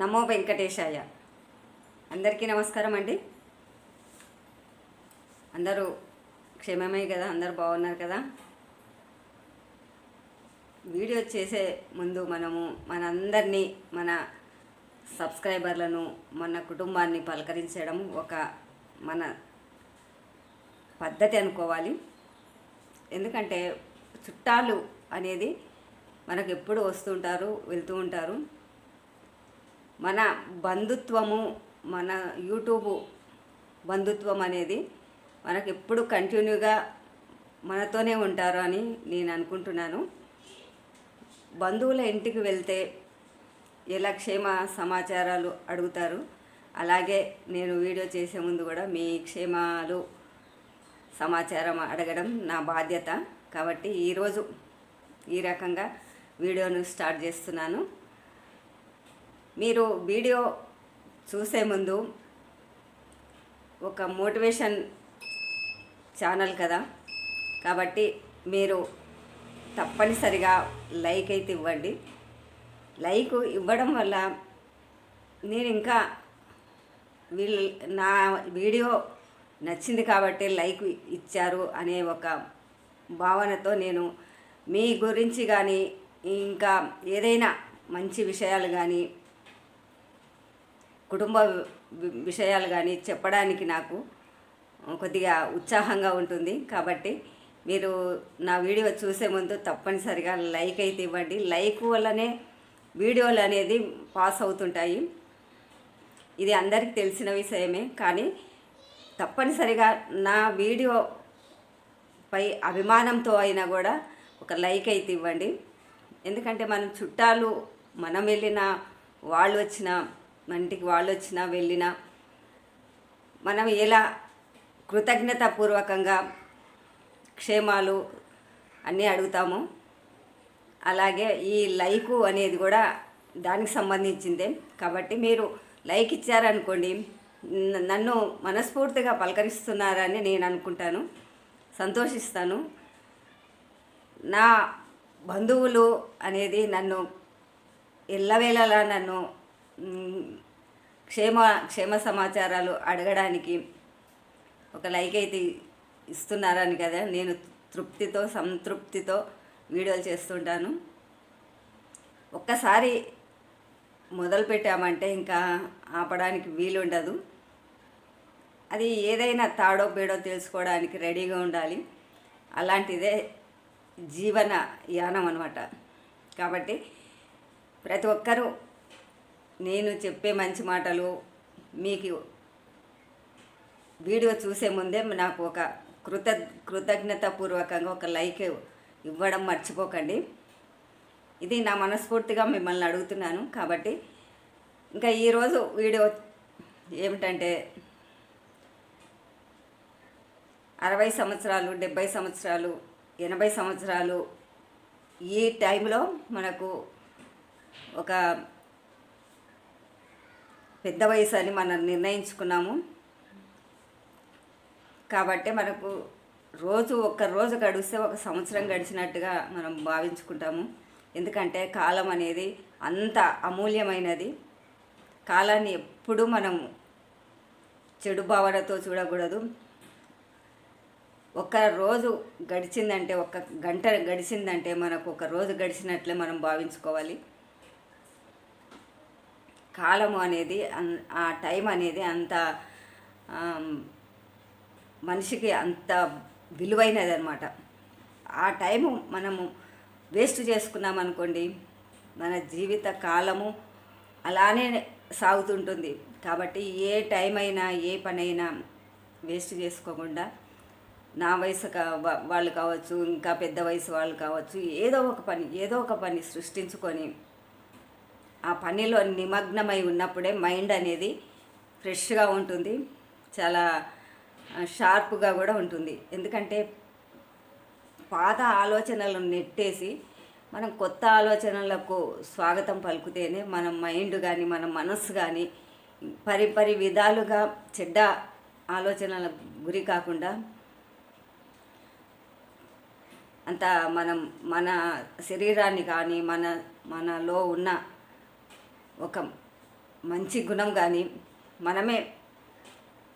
నమో వెంకటేశాయ. అందరికీ నమస్కారం అండి. అందరూ క్షేమమే కదా అందరూ బాగున్నారు కదా. వీడియో చేసే ముందు మనము మనందరినీ మన సబ్స్క్రైబర్లను మన కుటుంబాన్ని పలకరించడం ఒక మన పద్ధతి అనుకోవాలి. ఎందుకంటే చుట్టాలు అనేది మనకు ఎప్పుడు వస్తుంటారు వెళ్తూ ఉంటారు. మన బంధుత్వము మన యూట్యూబ్ బంధుత్వం అనేది మనకు ఎప్పుడు కంటిన్యూగా మనతోనే ఉంటారు అని నేను అనుకుంటున్నాను. బంధువుల ఇంటికి వెళ్తే ఎలా క్షేమ సమాచారాలు అడుగుతారు? అలాగే నేను వీడియో చేసే ముందు కూడా మీ క్షేమాలు సమాచారం అడగడం నా బాధ్యత. కాబట్టి ఈరోజు ఈ రకంగా వీడియోను స్టార్ట్ చేస్తున్నాను. మీరు వీడియో చూసే ముందు ఒక మోటివేషన్ ఛానల్ కదా. కాబట్టి మీరు తప్పనిసరిగా లైక్ అయితే ఇవ్వండి. లైక్ ఇవ్వడం వల్ల నేను ఇంకా వీళ్ళు నా వీడియో నచ్చింది కాబట్టి లైక్ ఇచ్చారు అనే ఒక భావనతో నేను మీ గురించి కానీ ఇంకా ఏదైనా మంచి విషయాలు కానీ కుటుంబ వి- విషయాలు కానీ చెప్పడానికి నాకు కొద్దిగా ఉత్సాహంగా ఉంటుంది. కాబట్టి మీరు నా వీడియో చూసే ముందు తప్పనిసరిగా లైక్ అయితే ఇవ్వండి. లైక్ వల్లనే వీడియోలు అనేది పాస్ అవుతుంటాయి. ఇది అందరికీ తెలిసిన విషయమే. కానీ తప్పనిసరిగా నా వీడియో పై అభిమానంతో అయినా కూడా ఒక లైక్ అయితే ఇవ్వండి. ఎందుకంటే మనం చుట్టాలు మనం వెళ్ళిన వాళ్ళు వచ్చిన మన ఇంటికి వాళ్ళు వచ్చినా వెళ్ళినా మనం ఎలా కృతజ్ఞతాపూర్వకంగా క్షేమాలు అన్నీ అడుగుతాము అలాగే ఈ లైకు అనేది కూడా దానికి సంబంధించిందే. కాబట్టి మీరు లైక్ ఇచ్చారనుకోండి నన్ను మనస్ఫూర్తిగా పలకరిస్తున్నారని నేను అనుకుంటాను సంతోషిస్తాను. నా బంధువులు అనేది నన్ను ఎల్లవేళలా నన్ను క్షేమ క్షేమ సమాచారాలు అడగడానికి ఒక లైక్ అయితే ఇస్తున్నారని కదా. నేను తృప్తితో సంతృప్తితో వీడియోలు చేస్తుంటాను. ఒక్కసారి మొదలు పెట్టామంటే ఇంకా ఆపడానికి వీలుండదు. అది ఏదైనా తాడో పేడో తెలుసుకోవడానికి రెడీగా ఉండాలి. అలాంటిదే జీవన యానం అనమాట కాబట్టి ప్రతి ఒక్కరూ నేను చెప్పే మంచి మాటలు మీకు వీడియో చూసే ముందే నాకు ఒక కృత కృతజ్ఞతాపూర్వకంగా ఒక లైక్ ఇవ్వడం మర్చిపోకండి. ఇది నా మనస్ఫూర్తిగా మిమ్మల్ని అడుగుతున్నాను. కాబట్టి ఇంకా ఈరోజు వీడియో ఏమిటంటే అరవై సంవత్సరాలు డెబ్భై సంవత్సరాలు ఎనభై సంవత్సరాలు ఈ టైంలో మనకు ఒక పెద్ద వయసు అని మనం నిర్ణయించుకున్నాము. కాబట్టి మనకు రోజు ఒక్క రోజు గడిస్తే ఒక సంవత్సరం గడిచినట్టుగా మనం భావించుకుంటాము. ఎందుకంటే కాలం అనేది అంత అమూల్యమైనది. కాలాన్ని ఎప్పుడూ మనం చెడు భావనతో చూడకూడదు. ఒక రోజు గడిచిందంటే ఒక గంట గడిచిందంటే మనకు ఒక రోజు గడిచినట్లే మనం భావించుకోవాలి. కాలము అనేది అన్- ఆ టైం అనేది అంత మనిషికి అంత విలువైనది అనమాట ఆ టైము మనము వేస్ట్ చేసుకున్నాం అనుకోండి మన జీవిత కాలము అలానే సాగుతుంటుంది. కాబట్టి ఏ టైం అయినా ఏ పనైనా వేస్ట్ చేసుకోకుండా నా వయసు కా వాళ్ళు కావచ్చు ఇంకా పెద్ద వయసు వాళ్ళు కావచ్చు ఏదో ఒక పని ఏదో ఒక పని సృష్టించుకొని ఆ పనిలో నిమగ్నమై ఉన్నప్పుడే మైండ్ అనేది ఫ్రెష్గా ఉంటుంది. చాలా షార్ప్గా కూడా ఉంటుంది. ఎందుకంటే పాత ఆలోచనలను నెట్టేసి మనం కొత్త ఆలోచనలకు స్వాగతం పలుకుతేనే మన మైండ్ కానీ మన మనస్సు కానీ పరి పరి విధాలుగా చెడ్డ ఆలోచనల గురి కాకుండా అంత మనం మన శరీరాన్ని కానీ మన మనలో ఉన్న ఒక మంచి గుణం కానీ మనమే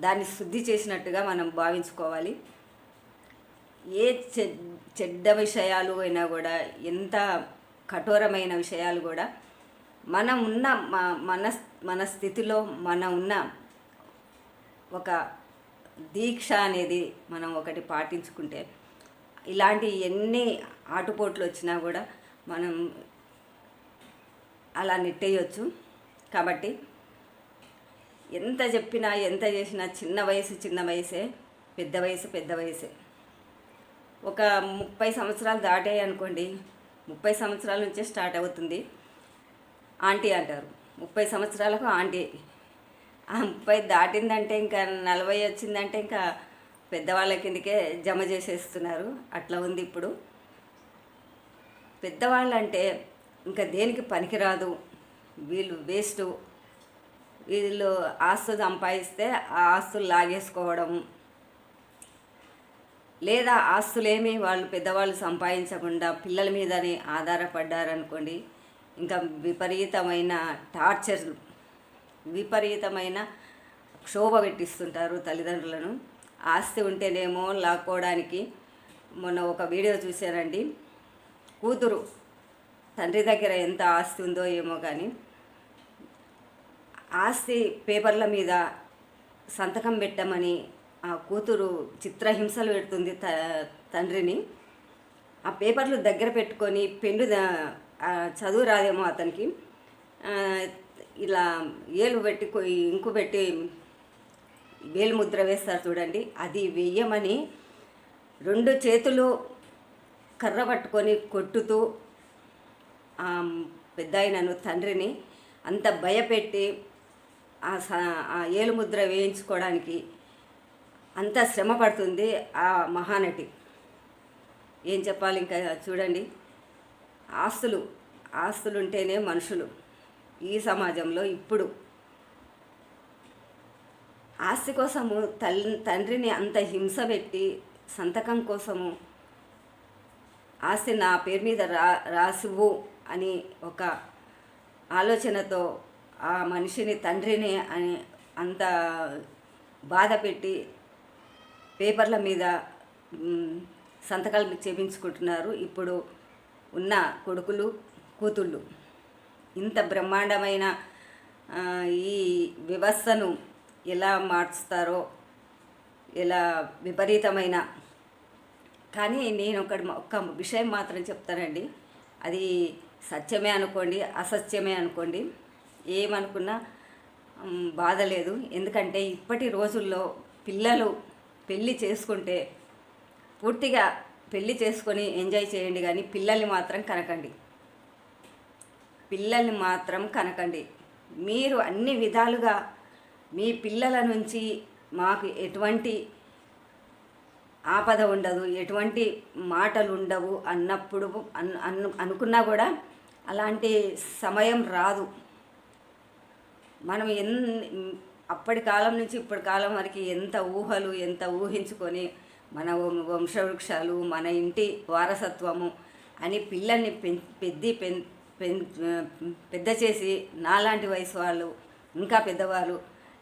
దాన్ని శుద్ధి చేసినట్టుగా మనం భావించుకోవాలి. ఏ చెడ్డ విషయాలు అయినా కూడా ఎంత కఠోరమైన విషయాలు కూడా మనం ఉన్న మన మన స్థితిలో మనం ఉన్న ఒక దీక్ష అనేది మనం ఒకటి పాటించుకుంటే ఇలాంటి ఎన్ని ఆటుపోట్లు వచ్చినా కూడా మనం అలా నెట్టేయచ్చు. కాబట్టి ఎంత చెప్పినా ఎంత చేసినా చిన్న వయసు చిన్న వయసే. పెద్ద వయసు పెద్ద వయసే. ఒక ముప్పై సంవత్సరాలు దాటాయి అనుకోండి. ముప్పై సంవత్సరాల నుంచే స్టార్ట్ అవుతుంది. ఆంటీ అంటారు. ముప్పై సంవత్సరాలకు ఆంటీ. ఆ ముప్పై దాటిందంటే ఇంకా నలభై వచ్చిందంటే ఇంకా పెద్దవాళ్ళ కిందకే జమ చేసేస్తున్నారు. అట్లా ఉంది ఇప్పుడు. పెద్దవాళ్ళు అంటే ఇంకా దేనికి పనికిరాదు? వీళ్ళు వేస్ట్. వీళ్ళు ఆస్తులు సంపాదిస్తే ఆ ఆస్తులు లాగేసుకోవడం. లేదా ఆస్తులేమి వాళ్ళు పెద్దవాళ్ళు సంపాదించకుండా పిల్లల మీదనే ఆధారపడ్డారనుకోండి ఇంకా విపరీతమైన టార్చర్ విపరీతమైన క్షోభ పెట్టిస్తుంటారు తల్లిదండ్రులను. ఆస్తి ఉంటేనేమో లాక్కోవడానికి మొన్న ఒక వీడియో చూశానండి. కూతురు తండ్రి దగ్గర ఎంత ఆస్తి ఉందో ఏమో కానీ ఆస్తి పేపర్ల మీద సంతకం పెట్టమని ఆ కూతురు చిత్రహింసలు పెడుతుంది త తండ్రిని. ఆ పేపర్లు దగ్గర పెట్టుకొని పెన్ను చదువు రాదేమో అతనికి. ఇలా ఏలు పెట్టి ఇంకు పెట్టి వేలు ముద్ర వేస్తారు చూడండి. అది వెయ్యమని రెండు చేతులు కర్ర పట్టుకొని కొట్టుతూ పెద్ద ఆయనను తండ్రిని అంత భయపెట్టి ఆ స ఆ ఏలుముద్ర వేయించుకోవడానికి అంత శ్రమ పడుతుంది ఆ మహానటి. ఏం చెప్పాలి ఇంకా చూడండి. ఆస్తులు ఆస్తులు ఉంటేనే మనుషులు ఈ సమాజంలో ఇప్పుడు. ఆస్తి కోసము తల్ తండ్రిని అంత హింస పెట్టి సంతకం కోసము ఆస్తి నా పేరు మీద రా రాసివు అని ఒక ఆలోచనతో ఆ మనిషిని తండ్రిని అని అంత బాధ పెట్టి పేపర్ల మీద సంతకాలు చేపించుకుంటున్నారు. ఇప్పుడు ఉన్న కొడుకులు కూతుళ్ళు. ఇంత బ్రహ్మాండమైన ఈ వ్యవస్థను ఎలా మార్చుతారో ఎలా విపరీతమైన. కానీ నేను ఒకటి ఒక్క విషయం మాత్రం చెప్తానండి. అది సత్యమే అనుకోండి అసత్యమే అనుకోండి ఏమనుకున్నా బాధ లేదు. ఎందుకంటే ఇప్పటి రోజుల్లో పిల్లలు పెళ్ళి చేసుకుంటే పూర్తిగా పెళ్ళి చేసుకొని ఎంజాయ్ చేయండి కానీ పిల్లల్ని మాత్రం కనకండి. పిల్లల్ని మాత్రం కనకండి. మీరు అన్ని విధాలుగా మీ పిల్లల నుంచి మాకు ఎటువంటి ఆపద ఉండదు ఎటువంటి మాటలు ఉండవు అన్నప్పుడు అన్ అను అనుకున్నా కూడా అలాంటి సమయం రాదు. మనం ఎన్ అప్పటి కాలం నుంచి ఇప్పటి కాలం వరకు ఎంత ఊహలు ఎంత ఊహించుకొని మన వంశవృక్షాలు మన ఇంటి వారసత్వము అని పిల్లల్ని పెద్ది పెద్ద చేసి నాలాంటి వయసు వాళ్ళు ఇంకా పెద్దవాళ్ళు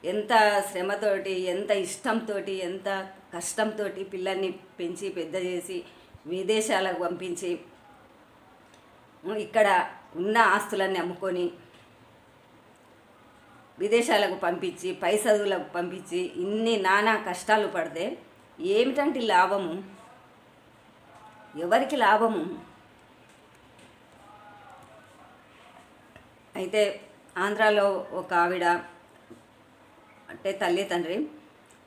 ఎంత శ్రమతోటి ఎంత ఇష్టంతో ఎంత కష్టంతో పిల్లల్ని పెంచి పెద్ద చేసి విదేశాలకు పంపించి ఇక్కడ ఉన్న ఆస్తులన్నీ అమ్ముకొని విదేశాలకు పంపించి పై చదువులకు పంపించి ఇన్ని నానా కష్టాలు పడితే ఏమిటంటే లాభము? ఎవరికి లాభము? అయితే ఆంధ్రాలో ఒక ఆవిడ అంటే తల్లి తండ్రి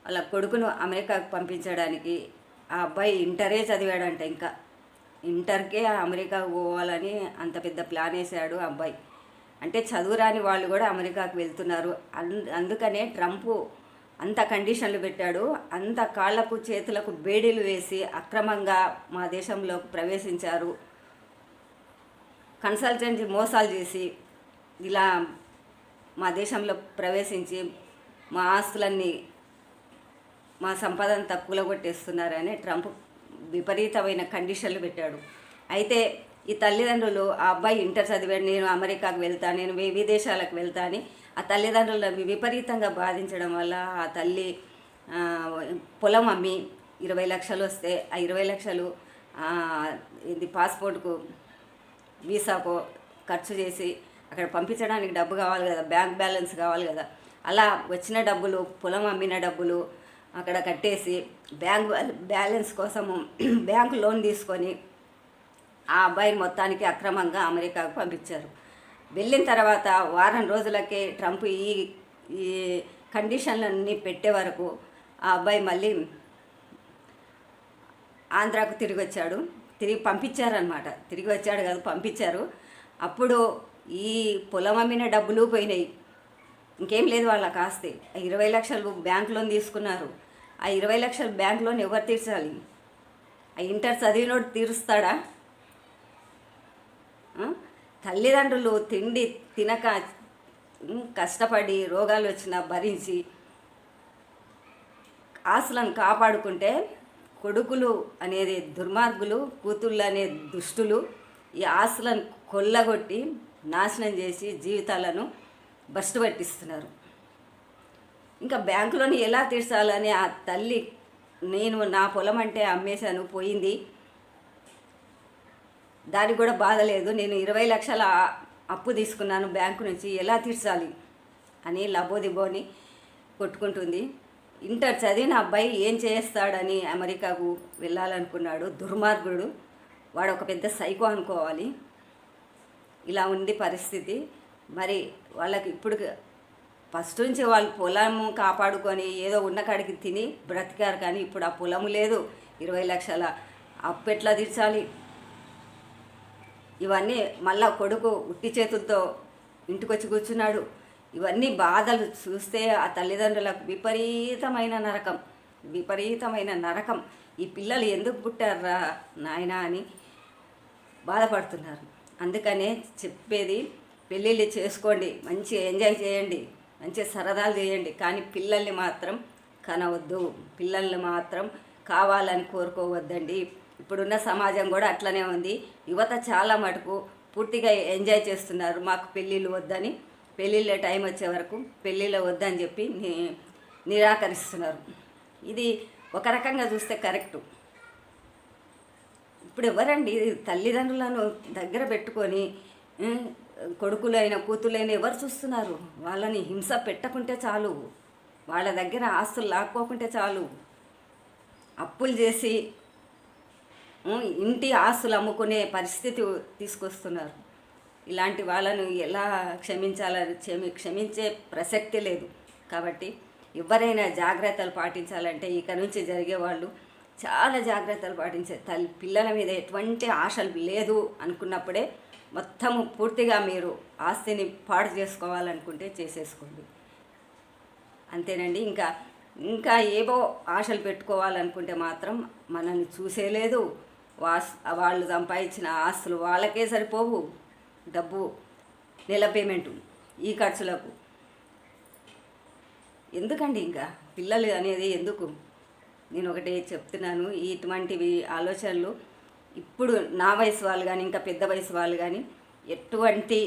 వాళ్ళ కొడుకును అమెరికాకు పంపించడానికి ఆ అబ్బాయి ఇంటరే చదివాడంట ఇంకా. ఇంటర్కే అమెరికాకు పోవాలని అంత పెద్ద ప్లాన్ వేసాడు ఆ అబ్బాయి. అంటే చదువురాని వాళ్ళు కూడా అమెరికాకు వెళ్తున్నారు. అందుకనే ట్రంప్ అంత కండిషన్లు పెట్టాడు. అంత కాళ్ళకు చేతులకు బేడీలు వేసి అక్రమంగా మా దేశంలోకి ప్రవేశించారు. కన్సల్టెన్సీ మోసాలు చేసి ఇలా మా దేశంలో ప్రవేశించి మా ఆస్తులన్నీ మా సంపదను తక్కువలో కొట్టేస్తున్నారని ట్రంప్ విపరీతమైన కండిషన్లు పెట్టాడు. అయితే ఈ తల్లిదండ్రులు ఆ అబ్బాయి ఇంటర్ చదివాడు నేను అమెరికాకు వెళ్తా నేను విదేశాలకు వెళ్తా అని ఆ తల్లిదండ్రులను విపరీతంగా బాధించడం వల్ల ఆ తల్లి పొలం అమ్మి ఇరవై లక్షలు వస్తే ఆ ఇరవై లక్షలు ఇది పాస్పోర్ట్కు వీసాకో ఖర్చు చేసి అక్కడ పంపించడానికి డబ్బు కావాలి కదా బ్యాంక్ బ్యాలెన్స్ కావాలి కదా. అలా వచ్చిన డబ్బులు పొలం అమ్మిన డబ్బులు అక్కడ కట్టేసి బ్యాంక్ బ్యాలెన్స్ కోసము బ్యాంకు లోన్ తీసుకొని ఆ అబ్బాయిని మొత్తానికి అక్రమంగా అమెరికాకు పంపించారు. వెళ్ళిన తర్వాత వారం రోజులకే ట్రంప్ ఈ ఈ కండిషన్లన్నీ పెట్టే వరకు ఆ అబ్బాయి మళ్ళీ ఆంధ్రాకు తిరిగి వచ్చాడు. తిరిగి పంపించారనమాట తిరిగి వచ్చాడు కాదు పంపించారు. అప్పుడు ఈ పొలం అమ్మిన డబ్బులు పోయినాయి. ఇంకేం లేదు వాళ్ళకి ఆస్తి. ఆ ఇరవై లక్షలు బ్యాంక్ లోన్ తీసుకున్నారు. ఆ ఇరవై లక్షలు బ్యాంక్ లోన్ ఎవరు తీర్చాలి? ఆ ఇంటర్ చదివినోడు తీరుస్తాడా? తల్లిదండ్రులు తిండి తినక కష్టపడి రోగాలు వచ్చినా భరించి ఆశలను కాపాడుకుంటే కొడుకులు అనేది దుర్మార్గులు కూతుళ్ళు అనే దుష్టులు ఈ ఆశలను కొల్లగొట్టి నాశనం చేసి జీవితాలను బస్సు పట్టిస్తున్నారు. ఇంకా బ్యాంకులోని ఎలా తీర్చాలని ఆ తల్లి నేను నా పొలం అంటే అమ్మేశాను పోయింది. దానికి కూడా బాధ లేదు. నేను ఇరవై లక్షల అప్పు తీసుకున్నాను బ్యాంకు నుంచి. ఎలా తీర్చాలి అని లబోదిబోని కొట్టుకుంటుంది. ఇంటర్ చదివిన అబ్బాయి ఏం చేస్తాడని అమెరికాకు వెళ్ళాలనుకున్నాడు. దుర్మార్గుడు. వాడు ఒక పెద్ద సైకో అనుకోవాలి. ఇలా ఉంది పరిస్థితి. మరి వాళ్ళకి ఇప్పుడు ఫస్ట్ నుంచి వాళ్ళు పొలము కాపాడుకొని ఏదో ఉన్న కాడికి తిని బ్రతికారు కానీ ఇప్పుడు ఆ పొలము లేదు. ఇరవై లక్షల అప్పు ఎట్లా తీర్చాలి? ఇవన్నీ మళ్ళా కొడుకు ఉట్టి చేతులతో ఇంటికొచ్చి కూర్చున్నాడు. ఇవన్నీ బాధలు చూస్తే ఆ తల్లిదండ్రులకు విపరీతమైన నరకం. విపరీతమైన నరకం. ఈ పిల్లలు ఎందుకు పుట్టారా నాయనా అని బాధపడుతున్నారు. అందుకనే చెప్పేది పెళ్ళిళ్ళు చేసుకోండి మంచి ఎంజాయ్ చేయండి మంచి సరదాలు చేయండి. కానీ పిల్లల్ని మాత్రం కనవద్దు. పిల్లల్ని మాత్రం కావాలని కోరుకోవద్దండి. ఇప్పుడున్న సమాజం కూడా అట్లనే ఉంది. యువత చాలా మటుకు పూర్తిగా ఎంజాయ్ చేస్తున్నారు. మాకు పెళ్ళిళ్ళు వద్దని పెళ్ళిళ్ళ టైం వచ్చే వరకు పెళ్ళిళ్ళు వద్దని చెప్పి నిరాకరిస్తున్నారు. ఇది ఒక రకంగా చూస్తే కరెక్టు. ఇప్పుడు ఎవరండి తల్లిదండ్రులను దగ్గర పెట్టుకొని కొడుకులైన కూతులైన ఎవరు చూస్తున్నారు? వాళ్ళని హింస పెట్టకుంటే చాలు. వాళ్ళ దగ్గర ఆస్తులు లాక్కోకుంటే చాలు. అప్పులు చేసి ఇంటి ఆస్తులు అమ్ముకునే పరిస్థితి తీసుకొస్తున్నారు. ఇలాంటి వాళ్ళను ఎలా క్షమించాలని క్షమి క్షమించే ప్రసక్తి లేదు. కాబట్టి ఎవరైనా జాగ్రత్తలు పాటించాలంటే ఇక నుంచి జరిగే వాళ్ళు చాలా జాగ్రత్తలు పాటించే తల్లి పిల్లల మీద ఎటువంటి ఆశలు లేదు అనుకున్నప్పుడే మొత్తము పూర్తిగా మీరు ఆస్తిని పాడు చేసుకోవాలనుకుంటే చేసేసుకోండి. అంతేనండి. ఇంకా ఇంకా ఏవో ఆశలు పెట్టుకోవాలనుకుంటే మాత్రం మనల్ని చూసేలేదు వాస్ వాళ్ళు సంపాదించిన ఆస్తులు వాళ్ళకే సరిపోవు. డబ్బు నెల పేమెంటు ఈ ఖర్చులకు. ఎందుకండి ఇంకా? పిల్లలు అనేది ఎందుకు? నేను ఒకటే చెప్తున్నాను. ఇటువంటివి ఆలోచనలు ఇప్పుడు నా వయసు వాళ్ళు కానీ ఇంకా పెద్ద వయసు వాళ్ళు కానీ ఎటువంటి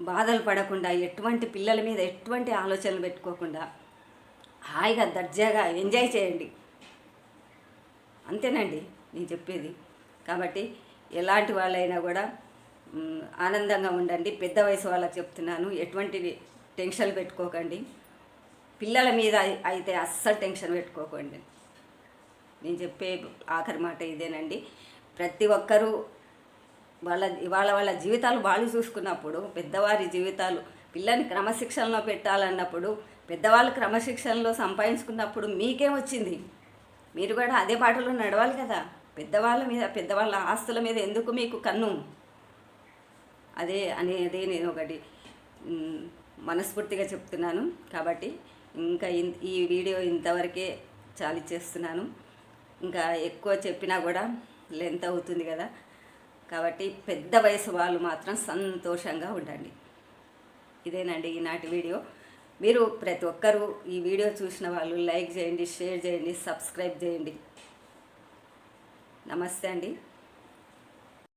బాధలు పడకుండా ఎటువంటి పిల్లల మీద ఎటువంటి ఆలోచనలు పెట్టుకోకుండా హాయిగా దర్జాగా ఎంజాయ్ చేయండి. అంతేనండి నేను చెప్పేది. కాబట్టి ఎలాంటి వాళ్ళైనా కూడా ఆనందంగా ఉండండి. పెద్ద వయసు వాళ్ళకి చెప్తున్నాను ఎటువంటి టెన్షన్ పెట్టుకోకండి. పిల్లల మీద అయితే అస్సలు టెన్షన్ పెట్టుకోకండి. నేను చెప్పే ఆఖరి మాట ఇదేనండి. ప్రతి ఒక్కరూ వాళ్ళ వాళ్ళ వాళ్ళ జీవితాలు వాళ్ళు చూసుకున్నప్పుడు పెద్దవారి జీవితాలు పిల్లని క్రమశిక్షణలో పెట్టాలన్నప్పుడు పెద్దవాళ్ళు క్రమశిక్షణలో సంపాదించుకున్నప్పుడు మీకేం వచ్చింది. మీరు కూడా అదే బాటలో నడవాలి కదా. పెద్దవాళ్ళ మీద పెద్దవాళ్ళ ఆస్తుల మీద ఎందుకు మీకు కన్ను? అదే అనేది నేను ఒకటి మనస్ఫూర్తిగా చెప్తున్నాను. కాబట్టి ఇంకా ఇన్- ఈ వీడియో ఇంతవరకే చాలు చేస్తున్నాను. ఇంకా ఎక్కువ చెప్పినా కూడా లెంత్ అవుతుంది కదా. కాబట్టి పెద్ద వయసు వాళ్ళు మాత్రం సంతోషంగా ఉండండి. ఇదేనండి ఈనాటి వీడియో. మీరు ప్రతి ఒక్కరూ ఈ వీడియో చూసిన వాళ్ళు లైక్ చేయండి షేర్ చేయండి సబ్స్క్రైబ్ చేయండి. నమస్తే అండి.